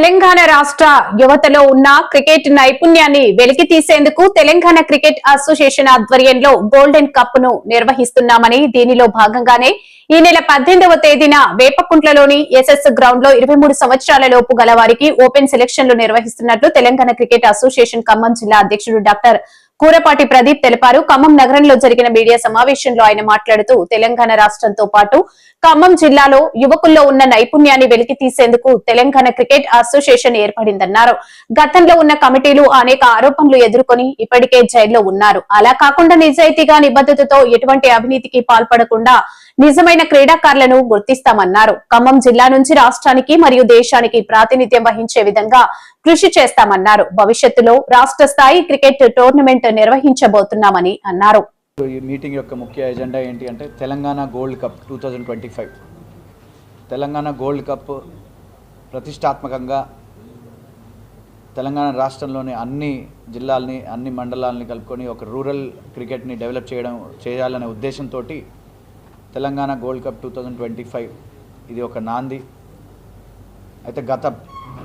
తెలంగాణ రాష్ట్ర యువతలో ఉన్న క్రికెట్ నైపుణ్యాన్ని వెలికి తీసేందుకు తెలంగాణ క్రికెట్ అసోసియేషన్ ఆధ్వర్యంలో గోల్డెన్ కప్ను నిర్వహిస్తున్నామని దీనిలో భాగంగానే ఈ నెల పద్దెనిమిదవ తేదీన వేపకుంట్లలోని ఎస్ఎస్ గ్రౌండ్లో ఇరవై మూడు సంవత్సరాల లోపు గల వారికి ఓపెన్ సెలక్షన్లు నిర్వహిస్తున్నట్లు తెలంగాణ క్రికెట్ అసోసియేషన్ ఖమ్మం జిల్లా అధ్యక్షుడు డాక్టర్ కూరపాటి ప్రదీప్ తెలిపారు. ఖమ్మం నగరంలో జరిగిన మీడియా సమావేశంలో ఆయన మాట్లాడుతూ తెలంగాణ రాష్ట్రంతో పాటు ఖమ్మం జిల్లాలో యువకుల్లో ఉన్న నైపుణ్యాన్ని వెలికి తీసేందుకు తెలంగాణ క్రికెట్ అసోసియేషన్ ఏర్పడిందన్నారు. గతంలో ఉన్న కమిటీలు అనేక ఆరోపణలు ఎదుర్కొని ఇప్పటికే జైల్లో ఉన్నారు. అలా కాకుండా నిజాయితీగా నిబద్ధతతో ఎటువంటి అవినీతికి పాల్పడకుండా నిజమైన క్రీడాకారులను గుర్తిస్తామన్నారు. ఖమ్మం జిల్లా నుంచి రాష్ట్రానికి మరియు దేశానికి ప్రాతినిధ్యం వహించే విధంగా కృషి చేస్తామన్నారు. భవిష్యత్తులో రాష్ట్ర స్థాయి క్రికెట్ టోర్నమెంట్ నిర్వహించబోతున్నామని అన్నారు. ఈ మీటింగ్ యొక్క ముఖ్య ఎజెండా ఏంటి అంటే Telangana gold cup two thousand twenty five. Telangana gold cup ప్రతిష్టాత్మకంగా తెలంగాణ రాష్ట్రంలోని అన్ని జిల్లాల్ని అన్ని మండలాలని కలుపుకొని ఒక రూరల్ క్రికెట్ని డెవలప్ చేయడం చేయాలనే ఉద్దేశంతో Telangana gold cup two thousand twenty five ఇది ఒక నాంది. అయితే గత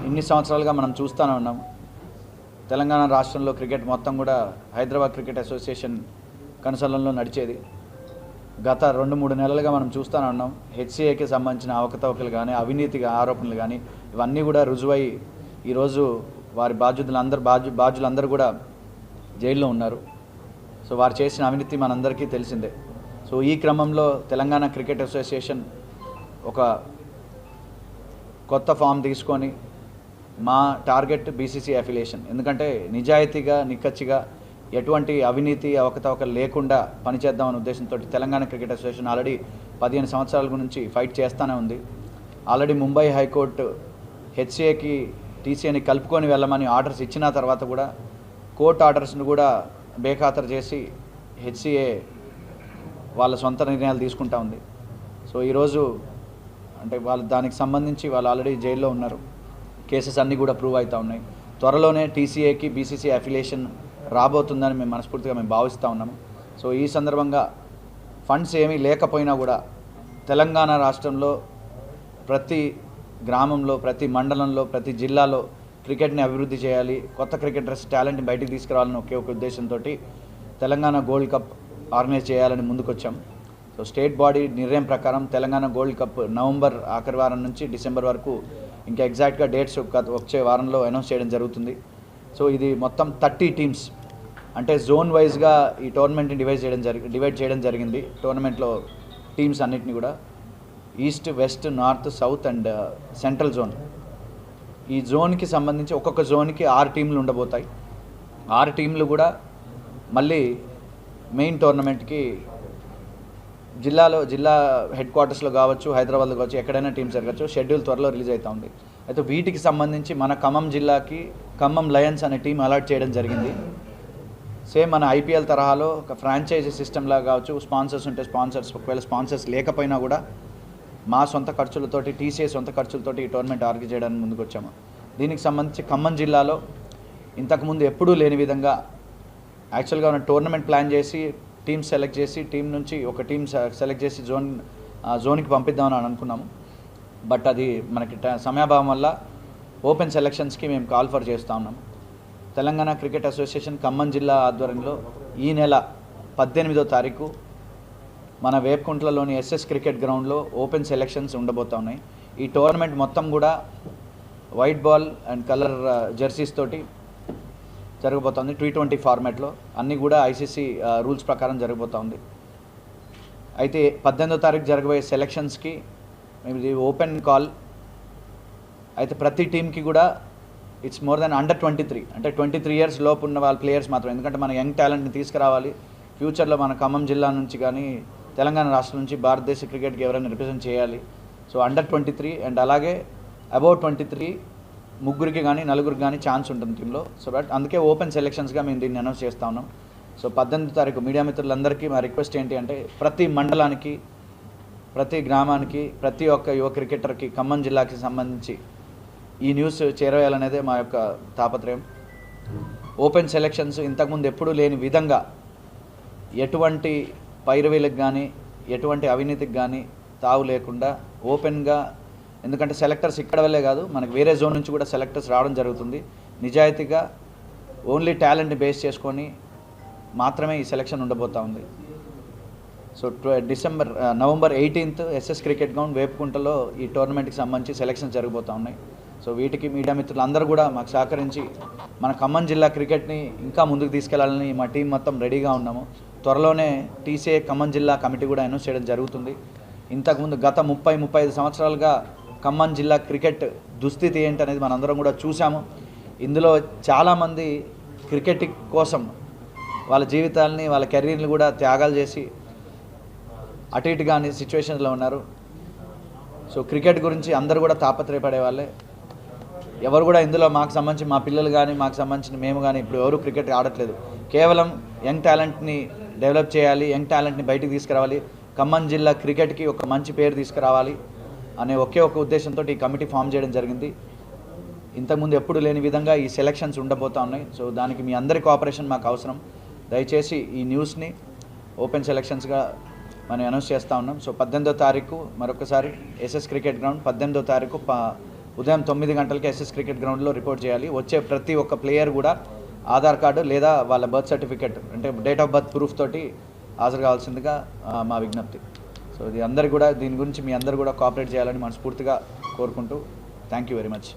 ఇన్ని సంవత్సరాలుగా మనం చూస్తూనే ఉన్నాం. తెలంగాణ రాష్ట్రంలో క్రికెట్ మొత్తం కూడా హైదరాబాద్ క్రికెట్ అసోసియేషన్ కనుసలంలో నడిచేది. గత రెండు మూడు నెలలుగా మనం చూస్తూనే ఉన్నాం. హెచ్సిఏకి సంబంధించిన అవకతవకలు కానీ అవినీతి ఆరోపణలు కానీ ఇవన్నీ కూడా రుజువై ఈరోజు వారి బాధ్యులు అందరు బాధ్యు బాధ్యులందరూ కూడా జైల్లో ఉన్నారు. సో వారు చేసిన అవినీతి మనందరికీ తెలిసిందే. సో ఈ క్రమంలో తెలంగాణ క్రికెట్ అసోసియేషన్ ఒక కొత్త ఫామ్ తీసుకొని మా టార్గెట్ బీసీసీ అఫిలియేషన్. ఎందుకంటే నిజాయితీగా నిక్కచ్చిగా ఎటువంటి అవినీతి అవకతవకలు లేకుండా పనిచేద్దామనే ఉద్దేశంతో తెలంగాణ క్రికెట్ అసోసియేషన్ ఆల్రెడీ పదిహేను సంవత్సరాల గురించి ఫైట్ చేస్తూనే ఉంది. ఆల్రెడీ ముంబై హైకోర్టు హెచ్సిఏకి టీసీఏని కలుపుకొని వెళ్ళమని ఆర్డర్స్ ఇచ్చిన తర్వాత కూడా కోర్టు ఆర్డర్స్ను కూడా బేఖాతరు చేసి హెచ్సిఏ వాళ్ళ సొంత నిర్ణయాలు తీసుకుంటా ఉంది. సో ఈరోజు అంటే వాళ్ళు దానికి సంబంధించి వాళ్ళు ఆల్రెడీ జైల్లో ఉన్నారు. కేసెస్ అన్నీ కూడా ప్రూవ్ అవుతూ ఉన్నాయి. త్వరలోనే టీసీఏకి బీసీసీ అఫిలియేషన్ రాబోతుందని మేము మనస్ఫూర్తిగా మేము భావిస్తూ ఉన్నాము. సో ఈ సందర్భంగా ఫండ్స్ ఏమీ లేకపోయినా కూడా తెలంగాణ రాష్ట్రంలో ప్రతి గ్రామంలో ప్రతి మండలంలో ప్రతి జిల్లాలో క్రికెట్ని అభివృద్ధి చేయాలి కొత్త క్రికెటర్స్ టాలెంట్ని బయటికి తీసుకురావాలని ఒకే ఒక ఉద్దేశంతో తెలంగాణ గోల్డ్ కప్ ఆర్గనైజ్ చేయాలని ముందుకొచ్చాం. సో స్టేట్ బాడీ నిర్ణయం ప్రకారం తెలంగాణ గోల్డ్ కప్ నవంబర్ ఆఖరి వారం నుంచి డిసెంబర్ వరకు ఇంకా ఎగ్జాక్ట్గా డేట్స్ వచ్చే వారంలో అనౌన్స్ చేయడం జరుగుతుంది. సో ఇది మొత్తం థర్టీ టీమ్స్. అంటే జోన్ వైజ్గా ఈ టోర్నమెంట్ని డివైడ్ చేయడం జరిగి డివైడ్ చేయడం జరిగింది. టోర్నమెంట్లో టీమ్స్ అన్నిటిని కూడా. East west north south and central zone. ఈ జోన్కి సంబంధించి ఒక్కొక్క జోన్కి ఆరు టీంలు ఉండబోతాయి. ఆరు టీంలు కూడా మళ్ళీ మెయిన్ టోర్నమెంట్కి జిల్లాలో జిల్లా హెడ్ క్వార్టర్స్లో కావచ్చు హైదరాబాద్లో కావచ్చు ఎక్కడైనా టీం జరగచ్చు షెడ్యూల్ త్వరలో రిలీజ్ అవుతా ఉంది. అయితే వీటికి సంబంధించి మన ఖమ్మం జిల్లాకి ఖమ్మం లయన్స్ అనే టీం అలాట్ చేయడం జరిగింది. సేమ్ మన ఐపీఎల్ తరహాలో ఒక ఫ్రాంచైజీ సిస్టమ్లా కావచ్చు స్పాన్సర్స్ ఉంటే స్పాన్సర్స్ ఒకవేళ స్పాన్సర్స్ లేకపోయినా కూడా మా సొంత ఖర్చులతోటి టీసీఏ సొంత ఖర్చులతోటి ఈ టోర్నమెంట్ ఆర్గనైజ్ చేయడానికి ముందుకు వచ్చాము దీనికి సంబంధించి ఖమ్మం జిల్లాలో ఇంతకుముందు ఎప్పుడూ లేని విధంగా యాక్చువల్గా ఉన్న టోర్నమెంట్ ప్లాన్ చేసి టీమ్ సెలెక్ట్ చేసి టీం నుంచి ఒక టీం సెలెక్ట్ చేసి జోన్ జోన్కి పంపిద్దామని అనుకున్నాము. బట్ అది మనకి ట- సమయాభావం వల్ల ఓపెన్ సెలక్షన్స్కి మేము కాల్ ఫర్ చేస్తూ ఉన్నాం తెలంగాణ క్రికెట్ అసోసియేషన్ ఖమ్మం జిల్లా ఆధ్వర్యంలో ఈ నెల పద్దెనిమిదో తారీఖు మన వేపకుంట్లలోని ఎస్ఎస్ క్రికెట్ గ్రౌండ్లో ఓపెన్ సెలెక్షన్స్ ఉండబోతా ఉన్నాయి. ఈ టోర్నమెంట్ మొత్తం కూడా white ball and colour jerseys తోటి జరగబోతోంది. టీ ట్వంటీ ఫార్మాట్లో అన్నీ కూడా ఐసీసీ రూల్స్ ప్రకారం జరగబోతోంది. అయితే పద్దెనిమిదో తారీఖు జరగబోయే సెలక్షన్స్కి ఇది ఓపెన్ కాల్ అయితే ప్రతి టీంకి కూడా it's more than under twenty three అంటే ట్వంటీ త్రీ ఇయర్స్ లోపు ఉన్న వాళ్ళ ప్లేయర్స్ మాత్రం. ఎందుకంటే మన యంగ్ టాలెంట్ని తీసుకురావాలి. ఫ్యూచర్లో మన ఖమ్మం జిల్లా నుంచి కానీ తెలంగాణ రాష్ట్రం నుంచి భారతదేశ క్రికెట్కి ఎవరైనా రిప్రజెంట్ చేయాలి. So under twenty three and అలాగే అబౌవ్ ట్వంటీ త్రీ ముగ్గురికి కానీ నలుగురికి కానీ ఛాన్స్ ఉంటుంది టీంలో. సో బట్ అందుకే ఓపెన్ సెలెక్షన్స్గా మేము దీన్ని అనౌన్స్ చేస్తా ఉన్నాం. సో పద్దెనిమిది తారీఖు మీడియా మిత్రులందరికీ మా రిక్వెస్ట్ ఏంటి అంటే ప్రతి మండలానికి ప్రతి గ్రామానికి ప్రతి ఒక్క యువ క్రికెటర్కి ఖమ్మం జిల్లాకి సంబంధించి ఈ న్యూస్ చేరవేయాలనేదే మా యొక్క తాపత్రయం. ఓపెన్ సెలెక్షన్స్ ఇంతకుముందు ఎప్పుడూ లేని విధంగా ఎటువంటి పైరవీలకు కానీ ఎటువంటి అవినీతికి కానీ తావు లేకుండా ఓపెన్గా ఎందుకంటే సెలెక్టర్స్ ఇక్కడ వల్లే కాదు మనకు వేరే జోన్ నుంచి కూడా సెలెక్టర్స్ రావడం జరుగుతుంది. నిజాయితీగా ఓన్లీ టాలెంట్ని బేస్ చేసుకొని మాత్రమే ఈ సెలెక్షన్ ఉండబోతూ ఉంది. So ట్వ- December November eighteenth SS cricket ground వేపుకుంటలో ఈ టోర్నమెంట్కి సంబంధించి సెలెక్షన్ జరగబోతూ ఉన్నాయి. సో వీటికి మీడియా మిత్రులు అందరూ కూడా మాకు సహకరించి మన ఖమ్మం జిల్లా క్రికెట్ని ఇంకా ముందుకు తీసుకెళ్ళాలని మా టీం మొత్తం రెడీగా ఉన్నాము. త్వరలోనే టీసీఏ ఖమ్మం జిల్లా కమిటీ కూడా అనౌన్స్ చేయడం జరుగుతుంది. ఇంతకుముందు గత ముప్పై ముప్పై ఐదు సంవత్సరాలుగా ఖమ్మం జిల్లా క్రికెట్ దుస్థితి ఏంటనేది మనందరం కూడా చూసాము ఇందులో చాలామంది క్రికెట్ కోసం వాళ్ళ జీవితాలని వాళ్ళ కెరీర్ని కూడా త్యాగాలు చేసి అటు ఇటు కాని సిచ్యువేషన్లో ఉన్నారు. సో క్రికెట్ గురించి అందరూ కూడా తాపత్రయపడే వాళ్ళే. ఎవరు కూడా ఇందులో మాకు సంబంధించి మా పిల్లలు కానీ మాకు సంబంధించిన మేము కానీ ఇప్పుడు ఎవరు క్రికెట్ ఆడట్లేదు. కేవలం యంగ్ టాలెంట్ని డెవలప్ చేయాలి యంగ్ టాలెంట్ని బయటికి తీసుకురావాలి. ఖమ్మం జిల్లా క్రికెట్కి ఒక మంచి పేరు తీసుకురావాలి. అనే ఒకే ఒక ఉద్దేశంతో ఈ కమిటీ ఫామ్ చేయడం జరిగింది. ఇంతకుముందు ఎప్పుడు లేని విధంగా ఈ సెలక్షన్స్ ఉండబోతా ఉన్నాయి. సో దానికి మీ అందరి కోఆపరేషన్ మాకు అవసరం. దయచేసి ఈ న్యూస్ని ఓపెన్ సెలక్షన్స్గా మనం అనౌన్స్ చేస్తూ ఉన్నాం. సో పద్దెనిమిదో తారీఖు మరొకసారి ఎస్ఎస్ క్రికెట్ గ్రౌండ్ పద్దెనిమిదో తారీఖు ఉదయం తొమ్మిది గంటలకి ఎస్ఎస్ క్రికెట్ గ్రౌండ్లో రిపోర్ట్ చేయాలి. వచ్చే ప్రతి ఒక్క ప్లేయర్ కూడా ఆధార్ కార్డు లేదా వాళ్ళ బర్త్ సర్టిఫికెట్ అంటే డేట్ ఆఫ్ బర్త్ ప్రూఫ్ తోటి హాజరు కావాల్సిందిగా మా విజ్ఞప్తి. సో ఇది అందరు కూడా దీని గురించి మీ అందరు కూడా కోఆపరేట్ చేయాలని మనస్ఫూర్తిగా కోరుకుంటూ థ్యాంక్ యూ వెరీ మచ్